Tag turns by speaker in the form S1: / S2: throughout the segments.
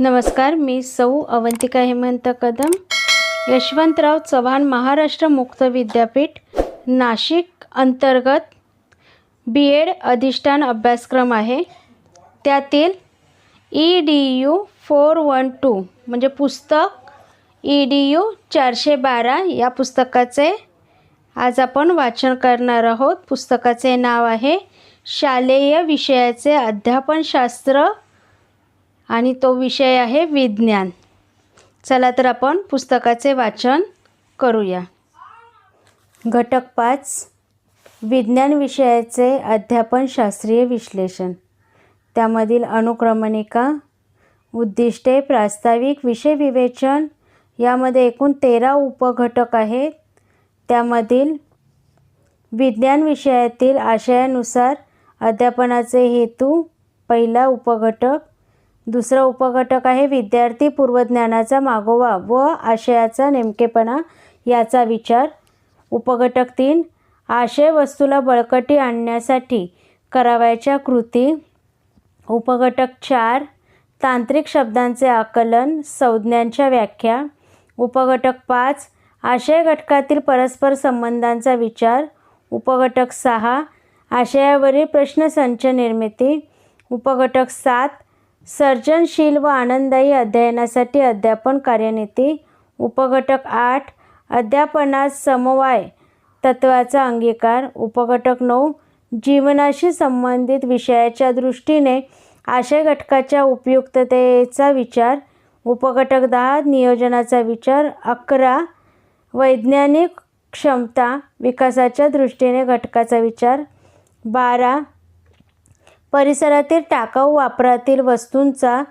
S1: नमस्कार मी सौ अवंतिका हेमंत कदम. यशवंतराव चव्हाण महाराष्ट्र मुक्त विद्यापीठ नाशिक अंतर्गत बी एड अधिष्ठान अभ्यासक्रम आहे. त्यातील E D U four one two म्हणजे पुस्तक ई डी यू चारशे बारा या पुस्तकाचे आज आपण वाचन करणार आहोत. पुस्तकाचे नाव आहे शालेय विषयाचे अध्यापनशास्त्र आणि तो विषय आहे विज्ञान. चला तर आपण पुस्तकाचे वाचन करूया. घटक पाच विज्ञान विषयाचे अध्यापन शास्त्रीय विश्लेषण. त्यामधील अनुक्रमणिका उद्दिष्टे प्रास्ताविक विषय विवेचन यामध्ये एकूण तेरा उपघटक आहेत. त्यामधील विज्ञान विषयातील आशयानुसार अध्यापनाचे हेतू पहिला उपघटक दुसरा उपघटक आहे विद्यार्थी पूर्वज्ञानाचा मागोवा व आशयाचा नेमकेपणा याचा विचार. उपघटक तीन आशय वस्तूला बळकटी आणण्यासाठी करावयाच्या कृती. उपघटक चार तांत्रिक शब्दांचे आकलन संज्ञांच्या व्याख्या. उपघटक पाच आशय घटकातील परस्पर संबंधांचा विचार. उपघटक सहा आशयावरील प्रश्नसंच निर्मिती. उपघटक सात सर्जनशील व आनंददायी अध्ययनासाठी अध्यापन कार्यनीती उपघटक आठ अध्यापनात समवाय तत्वाचा अंगीकार उपघटक नऊ जीवनाशी संबंधित विषयाच्या दृष्टीने आशय घटकाच्या उपयुक्ततेचा विचार उपघटक दहा नियोजनाचा विचार अकरा वैज्ञानिक क्षमता विकासाच्या दृष्टीने घटकाचा विचार बारा परिसरातील टाकाऊ वापरातील वस्तूंचा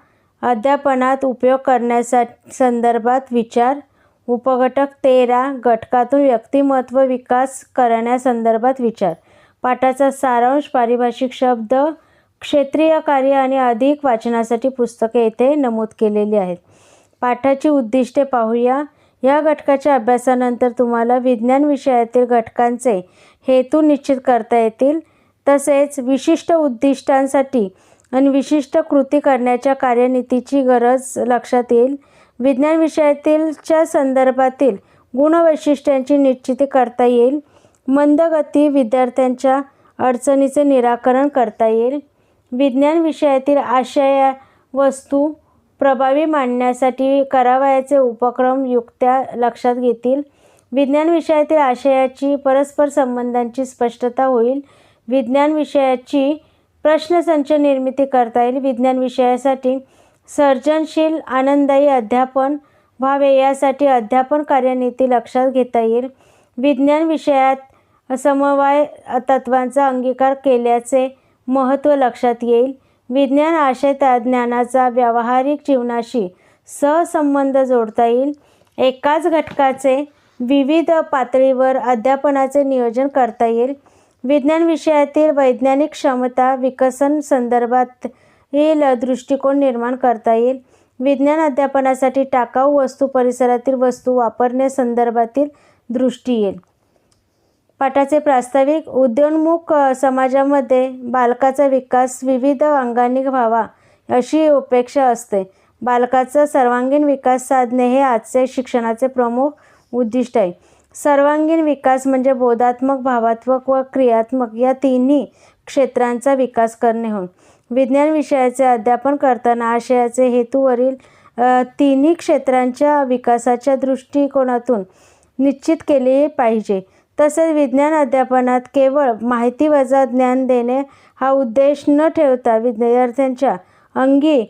S1: अध्यापनात उपयोग करण्यासा संदर्भात विचार. उपघटक तेरा घटकातून व्यक्तिमत्व विकास करण्यासंदर्भात विचार. पाठाचा सारांश पारिभाषिक शब्द क्षेत्रीय कार्य आणि अधिक वाचनासाठी पुस्तके येथे नमूद केलेली आहेत. पाठाची उद्दिष्टे पाहूया. या घटकाच्या अभ्यासानंतर तुम्हाला विज्ञान विषयातील घटकांचे हेतू निश्चित करता येतील. तसेच विशिष्ट उद्दिष्टांसाठी आणि विशिष्ट कृती करण्याच्या कार्यनीतीची गरज लक्षात येईल. विज्ञान विषयातीलच्या संदर्भातील गुणवैशिष्ट्यांची निश्चिती करता येईल. मंदगती विद्यार्थ्यांच्या अडचणीचे निराकरण करता येईल. विज्ञान विषयातील आशय वस्तू प्रभावी मांडण्यासाठी करावयाचे उपक्रम युक्त्या लक्षात घेतील. विज्ञान विषयातील आशयाची परस्पर संबंधांची स्पष्टता होईल. विज्ञान विषयाची प्रश्नसंच निर्मिती करता येईल. विज्ञान विषयासाठी सर्जनशील आनंददायी अध्यापन व्हावे यासाठी अध्यापन कार्यनीती लक्षात घेता येईल. विज्ञान विषयात समवाय तत्वांचा अंगीकार केल्याचे महत्त्व लक्षात येईल. विज्ञान आशय ज्ञानाचा व्यावहारिक जीवनाशी सहसंबंध जोडता येईल. एकाच घटकाचे विविध पातळीवर अध्यापनाचे नियोजन करता येईल. विज्ञान विषयातील वैज्ञानिक क्षमता विकसन संदर्भात येईल दृष्टिकोन निर्माण करता येईल. विज्ञान अध्यापनासाठी टाकाऊ वस्तू परिसरातील वस्तू वापरण्यासंदर्भातील दृष्टी येईल. पाठाचे प्रास्ताविक उद्योन्मुख समाजामध्ये बालकाचा विकास विविध अंगांनी व्हावा अशी अपेक्षा असते. बालकाचा सर्वांगीण विकास साधणे हे आजचे शिक्षणाचे प्रमुख उद्दिष्ट आहे. सर्वांगीण विकास म्हणजे बोधात्मक भावात्मक व क्रियात्मक या तिन्ही क्षेत्रांचा विकास करणे होय. विज्ञान विषयाचे अध्यापन करताना आशयाचे हेतूवरील तिन्ही क्षेत्रांच्या विकासाच्या दृष्टिकोनातून निश्चित केले पाहिजे. तसेच विज्ञान अध्यापनात केवळ माहिती वजा ज्ञान देणे हा उद्देश न ठेवता विद्यार्थ्यांच्या अंगी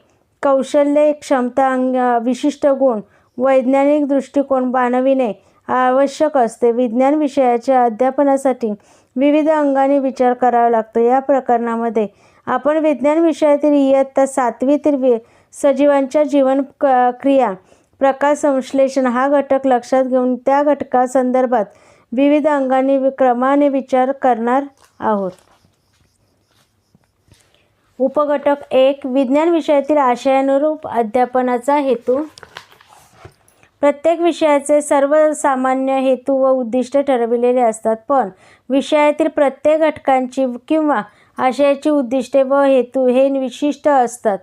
S1: कौशल्य क्षमता अंग विशिष्ट गुण वैज्ञानिक दृष्टिकोन बाणविणे आवश्यक असते. विज्ञान विषयाच्या अध्यापनासाठी विविध अंगाने विचार करावा लागतो. या प्रकरणामध्ये आपण विज्ञान विषयातील इयत्ता सातवीतील वि सजीवांच्या जीवन क क्रिया प्रकाश संश्लेषण हा घटक लक्षात घेऊन त्या घटकासंदर्भात विविध अंगाने क्रमाने विचार करणार आहोत. उपघटक एक विज्ञान विषयातील आशयानुरूप अध्यापनाचा हेतू प्रत्येक विषयाचे सर्वसामान्य हेतू व उद्दिष्ट ठरविलेले असतात पण विषयातील प्रत्येक घटकांची किंवा आशयाची उद्दिष्टे व हेतू हे विशिष्ट असतात.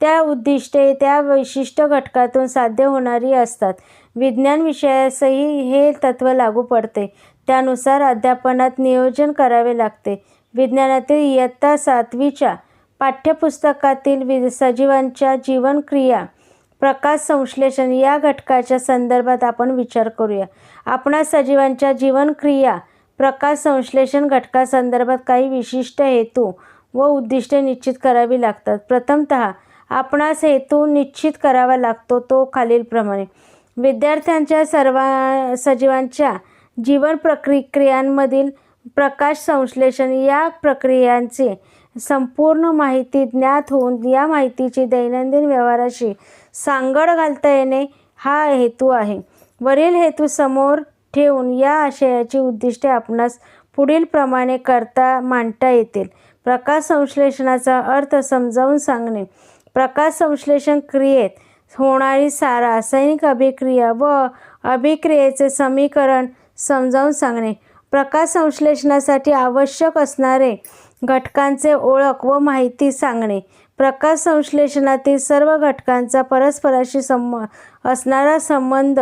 S1: त्या उद्दिष्टे त्या विशिष्ट घटकातून साध्य होणारी असतात. विज्ञान विषयासही हे तत्त्व लागू पडते. त्यानुसार अध्यापनात नियोजन करावे लागते. विज्ञानातील इयत्ता सातवीच्या पाठ्यपुस्तकातील वि सजीवांच्या जीवनक्रिया प्रकाश संश्लेषण या घटकाच्या संदर्भात आपण विचार करूया. आपणास सजीवांच्या जीवनक्रिया प्रकाश संश्लेषण घटकासंदर्भात काही विशिष्ट हेतू व उद्दिष्टे निश्चित करावी लागतात. प्रथमतः आपणास हेतू निश्चित करावा लागतो तो खालीलप्रमाणे. विद्यार्थ्यांच्या सर्व सजीवांच्या जीवन प्रक्रियांमधील प्रकाश संश्लेषण या प्रक्रियांचे संपूर्ण माहिती ज्ञात होऊन या माहितीची दैनंदिन व्यवहाराशी सांगड घालता येणे हा हेतू आहे. वरील हेतू समोर ठेवून या आशयाची उद्दिष्टे आपणास पुढीलप्रमाणे करता मांडता येतील. प्रकाश संश्लेषणाचा अर्थ समजावून सांगणे. प्रकाश संश्लेषण क्रियेत होणारी सारा रासायनिक अभिक्रिया व अभिक्रियेचे समीकरण समजावून सांगणे. प्रकाश संश्लेषणासाठी आवश्यक असणारे घटकांचे ओळख व माहिती सांगणे. प्रकाश संश्लेषणातील सर्व घटकांचा परस्पराशी संब असणारा संबंध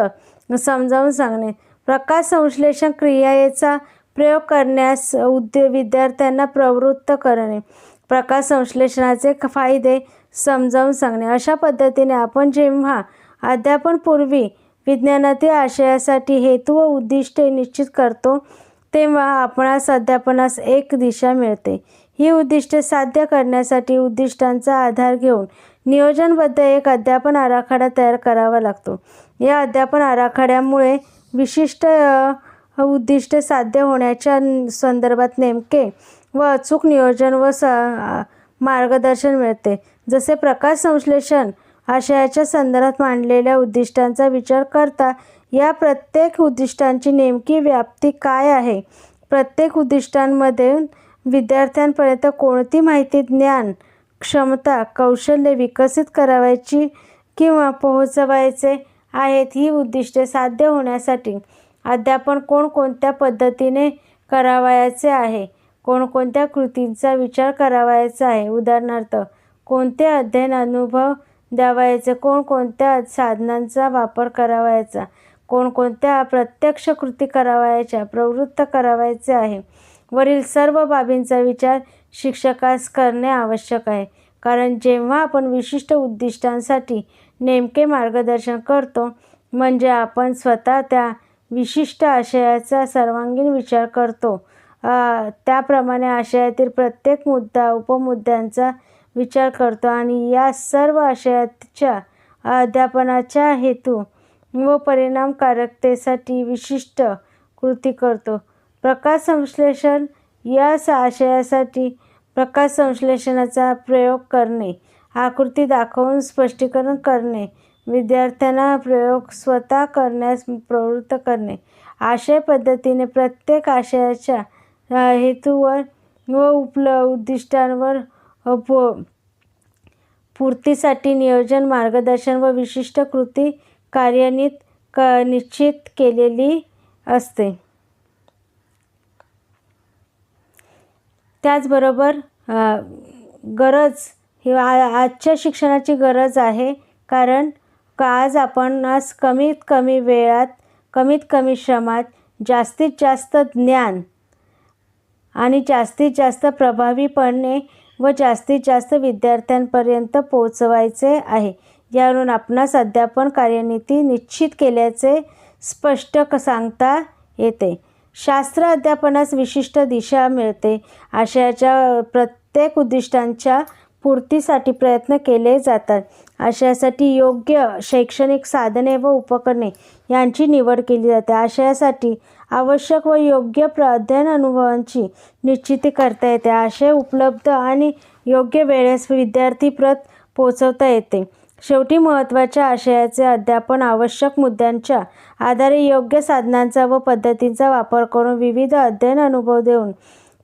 S1: समजावून सांगणे. प्रकाश संश्लेषण क्रियेचा प्रयोग करण्यास उद्य विद्यार्थ्यांना प्रवृत्त करणे. प्रकाश संश्लेषणाचे फायदे समजावून सांगणे. अशा पद्धतीने आपण जेव्हा अध्यापनपूर्वी विज्ञानातील आशयासाठी हेतू व उद्दिष्टे निश्चित करतो तेव्हा आपणास अध्यापनास एक दिशा मिळते. ही उद्दिष्टे साध्य करण्यासाठी उद्दिष्टांचा आधार घेऊन नियोजनबद्ध एक अध्यापन आराखडा तयार करावा लागतो. या अध्यापन आराखड्यामुळे विशिष्ट उद्दिष्टे साध्य होण्याच्या संदर्भात नेमके व अचूक नियोजन व स मार्गदर्शन मिळते. जसे प्रकाश संश्लेषण आशयाच्या संदर्भात मांडलेल्या उद्दिष्टांचा विचार करता या प्रत्येक उद्दिष्टांची नेमकी व्याप्ती काय आहे? प्रत्येक उद्दिष्टांमध्ये विद्यार्थ्यांपर्यंत कोणती माहिती ज्ञान क्षमता कौशल्य विकसित करावायची किंवा पोहोचवायचे आहेत ही उद्दिष्टे साध्य होण्यासाठी अध्यापन कोणकोणत्या पद्धतीने करावयाचे आहे? कोणकोणत्या कृतींचा विचार करावयाचा आहे? उदाहरणार्थ कोणते अध्ययन अनुभव द्यावायचे? कोणकोणत्या साधनांचा वापर करावयाचा? कोणकोणत्या प्रत्यक्ष कृती करावयाच्या प्रवृत्त करावयाचे आहे. वरील सर्व बाबींचा विचार शिक्षकास करणे आवश्यक आहे. कारण जेव्हा आपण विशिष्ट उद्दिष्टांसाठी नेमके मार्गदर्शन करतो म्हणजे आपण स्वतः त्या विशिष्ट आशयाचा सर्वांगीण विचार करतो. त्याप्रमाणे आशयातील प्रत्येक मुद्दा उपमुद्द्यांचा विचार करतो आणि या सर्व आशयाच्या अध्यापनाच्या हेतू व परिणामकारकतेसाठी विशिष्ट कृती करतो. प्रकाश संश्लेषण या स- आशयासाठी प्रकाश संश्लेषणाचा प्रयोग करणे आकृती दाखवून स्पष्टीकरण करणे विद्यार्थ्यांना प्रयोग स्वतः करण्यास प्रवृत्त करणे आशय पद्धतीने प्रत्येक आशयाच्या हेतूवर व उपल उद्दिष्टांवर पूर्तीसाठी नियोजन मार्गदर्शन व विशिष्ट कृती कार्यान्वित क निश्चित केलेली असते. त्याचबरोबर गरज ही आजच्या शिक्षणाची गरज आहे कारण का आज आपण आज कमीत कमी वेळात कमीत कमी श्रमात जास्तीत जास्त ज्ञान आणि जास्तीत जास्त प्रभावीपणे व जास्तीत जास्त विद्यार्थ्यांपर्यंत पोहोचवायचे आहे. यावरून आपणास अध्यापन कार्यनीती निश्चित केल्याचे स्पष्ट क सांगता येते. शास्त्र अध्यापनास विशिष्ट दिशा मिळते. आशयाच्या प्रत्येक उद्दिष्टांच्या पूर्तीसाठी प्रयत्न केले जातात. आशयासाठी योग्य शैक्षणिक साधने व उपकरणे यांची निवड केली जाते. आशयासाठी आवश्यक व योग्य प्र अध्ययन अनुभवांची निश्चिती करता येते. आशय उपलब्ध आणि योग्य वेळेस विद्यार्थी प्रत पोचवता येते. शेवटी महत्त्वाच्या आशयाचे अध्यापन आवश्यक मुद्द्यांच्या आधारे योग्य साधनांचा व पद्धतींचा वापर करून विविध अध्ययन अनुभव देऊन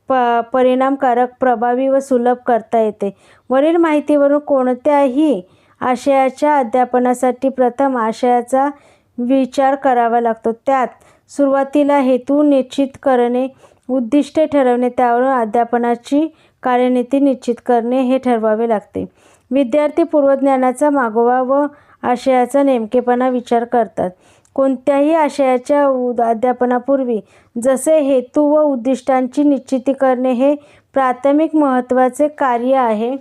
S1: प परिणामकारक प्रभावी व सुलभ करता येते. वरील माहितीवरून कोणत्याही आशयाच्या अध्यापनासाठी प्रथम आशयाचा विचार करावा लागतो. त्यात सुरुवातीला हेतू निश्चित करणे उद्दिष्टे ठरवणे त्यावरून अध्यापनाची कार्यनीती निश्चित करणे हे ठरवावे लागते. विद्यार्थी पूर्वज्ञानाचा मागोवा व आशयाचा नेमकेपणा विचार करतात. कोणत्याही आशयाच्या उद अध्यापनापूर्वी जसे हेतू व उद्दिष्टांची निश्चिती करणे हे प्राथमिक महत्त्वाचे कार्य आहे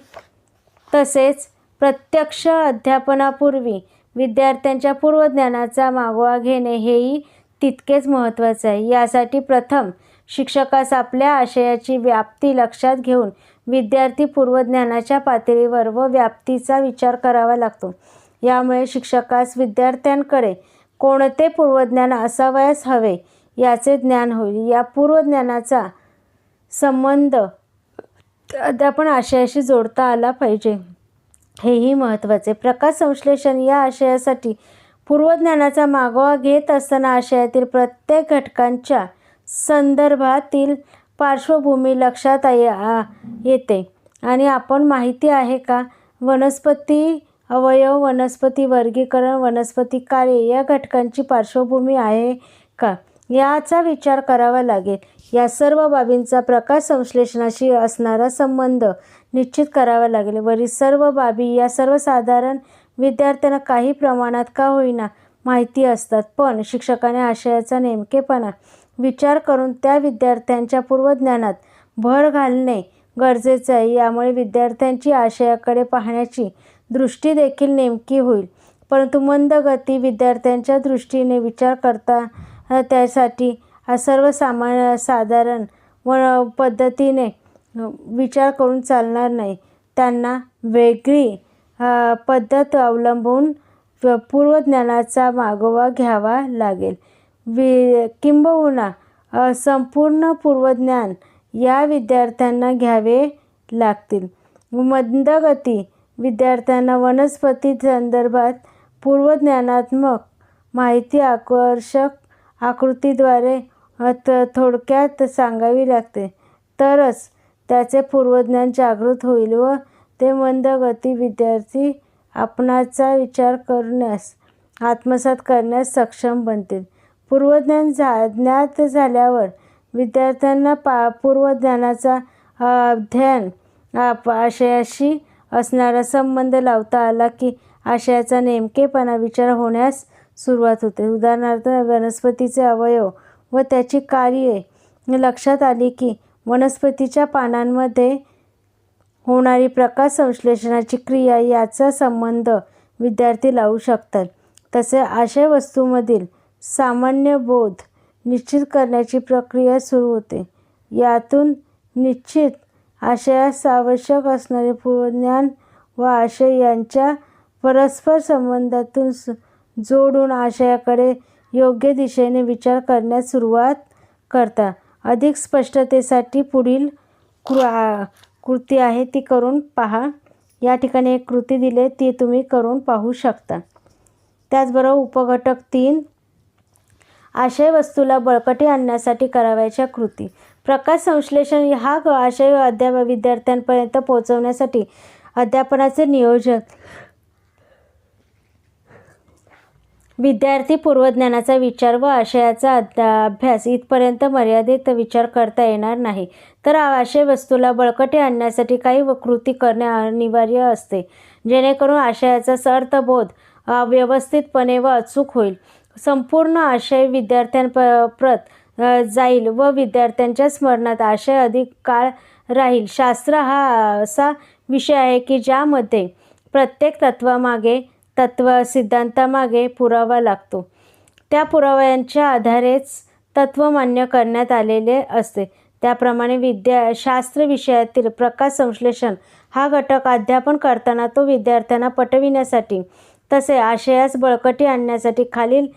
S1: तसेच प्रत्यक्ष अध्यापनापूर्वी विद्यार्थ्यांच्या पूर्वज्ञानाचा मागोवा घेणे हेही तितकेच महत्त्वाचे आहे. यासाठी प्रथम शिक्षकास आपल्या आशयाची व्याप्ती लक्षात घेऊन विद्यार्थी पूर्वज्ञानाच्या पातळीवर व व्याप्तीचा विचार करावा लागतो. यामुळे शिक्षकास विद्यार्थ्यांकडे कोणते पूर्वज्ञान असावयास हवे याचे ज्ञान होईल. या पूर्वज्ञानाचा संबंध अध्यापन आशयाशी जोडता आला पाहिजे. हेही महत्त्वाचे. प्रकाश संश्लेषण या आशयासाठी पूर्वज्ञानाचा मागोवा घेत असताना आशयातील प्रत्येक घटकांच्या संदर्भातील पार्श्वभूमी लक्षात येते. आणि आपण माहिती आहे का? वनस्पती अवयव वनस्पती वर्गीकरण वनस्पती कार्य या घटकांची पार्श्वभूमी आहे का? याचा विचार करावा लागेल. या सर्व बाबींचा प्रकाश संश्लेषणाशी असणारा संबंध निश्चित करावा लागेल. वरील सर्व बाबी या सर्वसाधारण विद्यार्थ्यांना काही प्रमाणात का होईना माहिती असतात. पण शिक्षकाने आशयाचा नेमकेपणा विचार करून त्या विद्यार्थ्यांच्या पूर्वज्ञानात भर घालणे गरजेचं आहे. यामुळे विद्यार्थ्यांची आशयाकडे पाहण्याची दृष्टी देखील नेमकी होईल. परंतु मंद गती विद्यार्थ्यांच्या दृष्टीने विचार करता त्यासाठी सर्वसामान्य साधारण व पद्धतीने विचार करून चालणार नाही. त्यांना वेगळी पद्धत अवलंबून पूर्वज्ञानाचा मागोवा घ्यावा लागेल. वि किंबहुना संपूर्ण पूर्वज्ञान या विद्यार्थ्यांना घ्यावे लागतील. मंदगती विद्यार्थ्यांना वनस्पती संदर्भात पूर्वज्ञानात्मक माहिती आकर्षक आकृतीद्वारे थोडक्यात सांगावी लागते. तरच त्याचे पूर्वज्ञान जागृत होईल व ते मंदगती विद्यार्थी आपणाचा विचार करण्यास आत्मसात करण्यास सक्षम बनतील. पूर्वज्ञान झा ज्ञात झाल्यावर विद्यार्थ्यांना पा पूर्वज्ञानाचा अध्ययन आशयाशी असणारा संबंध लावता आला की आशयाचा नेमकेपणा विचार होण्यास सुरुवात होते. उदाहरणार्थ वनस्पतीचे अवयव व त्याची कार्ये. लक्षात आली की वनस्पतीच्या पानांमध्ये होणारी प्रकाश संश्लेषणाची क्रिया याचा संबंध विद्यार्थी लावू शकतात. तसे आशय वस्तूमधील सामान्य बोध निश्चित करण्याची प्रक्रिया सुरू होते. यातून निश्चित आशयास आवश्यक असणारे पूर्वज्ञान व आशय यांच्या परस्पर संबंधातून जोडून आशयाकडे योग्य दिशेने विचार करण्यास सुरुवात करता. अधिक स्पष्टतेसाठी पुढील कृ कृती आहे ती करून पहा. या ठिकाणी एक कृती दिली ती तुम्ही करून पाहू शकता. त्याचबरोबर उपघटक तीन आशय वस्तूला बळकटी आणण्यासाठी करावयाच्या कृती. प्रकाश संश्लेषण हा आशय अध्याप विद्यार्थ्यांपर्यंत पोहोचवण्यासाठी अध्यापनाचे नियोजन. विद्यार्थी पूर्वज्ञानाचा विचार व आशयाचा अभ्यास इथपर्यंत मर्यादित विचार करता येणार नाही. तर आशय वस्तूला बळकटी आणण्यासाठी काही कृती करणे अनिवार्य असते. जेणेकरून आशयाचा अर्थबोध व्यवस्थितपणे व अचूक होईल. संपूर्ण आशय विद्यार्थ्यांप्रत जाईल व विद्यार्थ्यांच्या स्मरणात आशय अधिक काळ राहील. शास्त्र हा असा विषय आहे की ज्यामध्ये प्रत्येक तत्वामागे तत्व सिद्धांतामागे पुरावा लागतो. त्या पुराव्यांच्या आधारेच तत्व मान्य करण्यात आलेले असते. त्याप्रमाणे विद्या शास्त्र विषयातील प्रकाश संश्लेषण हा घटक अध्यापन करताना तो विद्यार्थ्यांना पटविण्यासाठी तसे आशयास बळकटी आणण्यासाठी खालील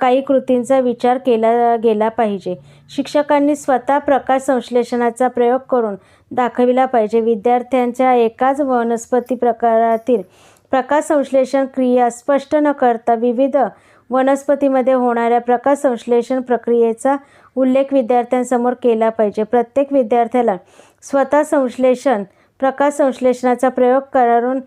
S1: काही कृतींचा विचार केला गेला पाहिजे. शिक्षकांनी स्वतः प्रकाश संश्लेषणाचा प्रयोग करून दाखविला पाहिजे. विद्यार्थ्यांच्या एकाच वनस्पती प्रकारातील प्रकाश संश्लेषण क्रिया स्पष्ट न करता विविध वनस्पतीमध्ये होणाऱ्या प्रकाश संश्लेषण प्रक्रियेचा उल्लेख विद्यार्थ्यांसमोर केला पाहिजे. प्रत्येक विद्यार्थ्याला स्वतः संश्लेषण प्रकाश संश्लेषणाचा प्रयोग करून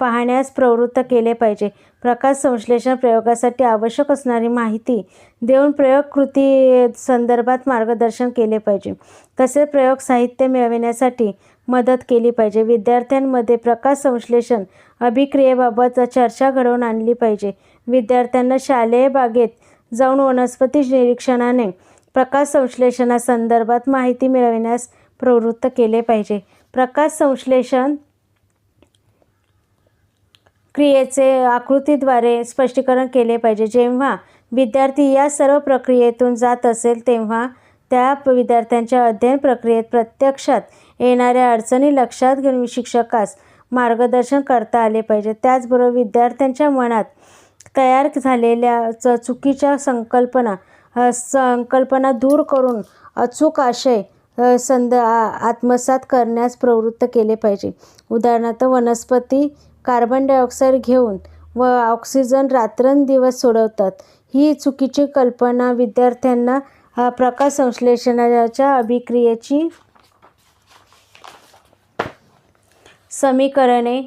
S1: पाहण्यास प्रवृत्त केले पाहिजे. प्रकाश संश्लेषण प्रयोगासाठी आवश्यक असणारी माहिती देऊन प्रयोग कृती संदर्भात मार्गदर्शन केले पाहिजे. तसेच प्रयोग साहित्य मिळविण्यासाठी मदत केली पाहिजे. विद्यार्थ्यांमध्ये प्रकाश संश्लेषण अभिक्रियेबाबत चर्चा घडवून आणली पाहिजे. विद्यार्थ्यांना शालेय बागेत जाऊन वनस्पती निरीक्षणाने प्रकाश संश्लेषणासंदर्भात माहिती मिळविण्यास प्रवृत्त केले पाहिजे. प्रकाश संश्लेषण क्रियेचे आकृतीद्वारे स्पष्टीकरण केले पाहिजे. जेव्हा विद्यार्थी या सर्व प्रक्रियेतून जात असेल तेव्हा त्या विद्यार्थ्यांच्या अध्ययन प्रक्रियेत प्रत्यक्षात येणाऱ्या अडचणी लक्षात घेऊन शिक्षकास मार्गदर्शन करता आले पाहिजे. त्याचबरोबर विद्यार्थ्यांच्या मनात तयार झालेल्या च चुकीच्या संकल्पना संकल्पना दूर करून अचूक आशय संद आत्मसात करण्यास प्रवृत्त केले पाहिजे. उदाहरणार्थ वनस्पती कार्बन डायऑक्साईड घेऊन व ऑक्सिजन रात्रंदिवस सोडवतात. ही चुकीची कल्पना विद्यार्थ्यांना प्रकाश संश्लेषणाच्या अभिक्रियेची समीकरणे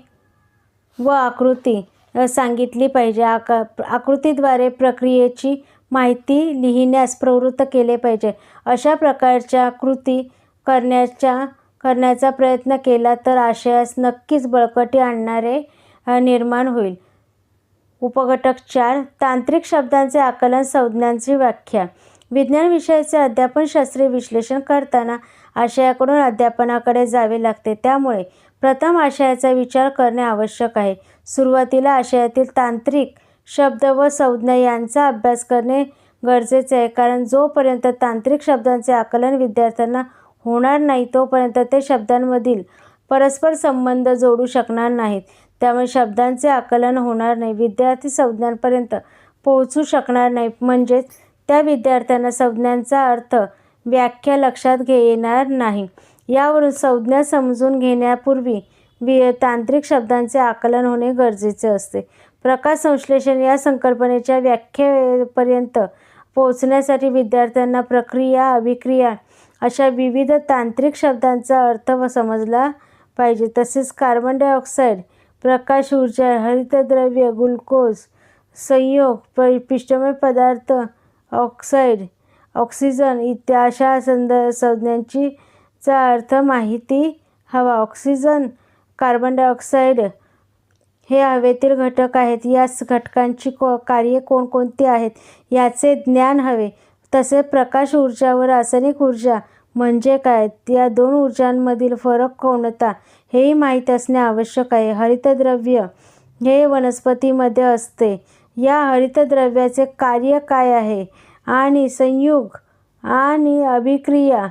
S1: व आकृती सांगितली पाहिजे. आका आकृतीद्वारे प्रक्रियेची माहिती लिहिण्यास प्रवृत्त केले पाहिजे. अशा प्रकारच्या कृती करण्याच्या करण्याचा प्रयत्न केला तर आशयास नक्कीच बळकटी आणणारे निर्माण होईल. उपघटक चार तांत्रिक शब्दांचे आकलन संज्ञांची व्याख्या. विज्ञान विषयाचे अध्यापन शास्त्रीय विश्लेषण करताना आशयाकडून अध्यापनाकडे जावे लागते. त्यामुळे प्रथम आशयाचा विचार करणे आवश्यक आहे. सुरुवातीला आशयातील तांत्रिक शब्द व संज्ञा यांचा अभ्यास करणे गरजेचे आहे कारण जोपर्यंत तांत्रिक शब्दांचे आकलन विद्यार्थ्यांना होणार नाही तोपर्यंत ते शब्दांमधील परस्पर संबंध जोडू शकणार नाहीत. त्यामुळे शब्दांचे आकलन होणार नाही. विद्यार्थी संज्ञांपर्यंत पोहोचू शकणार नाही म्हणजेच त्या विद्यार्थ्यांना संज्ञांचा अर्थ व्याख्या लक्षात घे येणार नाही. यावरून संज्ञा समजून घेण्यापूर्वी वि तांत्रिक शब्दांचे आकलन होणे गरजेचे असते. प्रकाश संश्लेषण या संकल्पनेच्या व्याख्येपर्यंत पोहोचण्यासाठी विद्यार्थ्यांना प्रक्रिया अभिक्रिया अशा विविध तांत्रिक शब्दांचा अर्थ व समजला पाहिजे. तसेच कार्बन डायऑक्साईड प्रकाश ऊर्जा हरितद्रव्य ग्लुकोज संयोग प पिष्टमय पदार्थ ऑक्साईड ऑक्सिजन इत्या अशा संद संज्ञांची चा अर्थ माहिती हवा. ऑक्सिजन कार्बन डायऑक्साईड हे हवेतील घटक आहेत. याच घटकांची को कार्ये कोणकोणती आहेत? याचे ज्ञान हवे. तसेच प्रकाश ऊर्जा व रासायनिक ऊर्जा म्हणजे काय? या दोन ऊर्जांमधील फरक कोणता? हेही माहीत असणे आवश्यक आहे. हरितद्रव्य हे वनस्पतीमध्ये असते. या हरितद्रव्याचे कार्य काय आहे? आणि संयुग आणि अभिक्रिया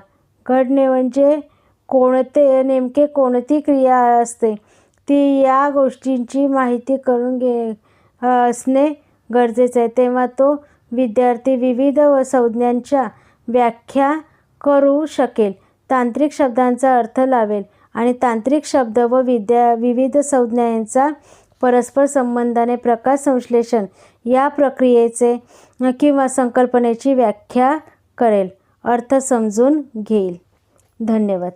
S1: घडणे म्हणजे कोणते? नेमके कोणती क्रिया असते? ती या गोष्टींची माहिती करून घे असणे गरजेचे आहे. तेव्हा तो विद्यार्थी विविध व संज्ञांच्या व्याख्या करू शकेल. तांत्रिक शब्दांचा अर्थ लावेल आणि तांत्रिक शब्द व विद्या विविध संज्ञा यांचा परस्पर संबंधाने प्रकाश संश्लेषण या प्रक्रियेचे किंवा संकल्पनेची व्याख्या करेल. अर्थ समजून घेईल. धन्यवाद.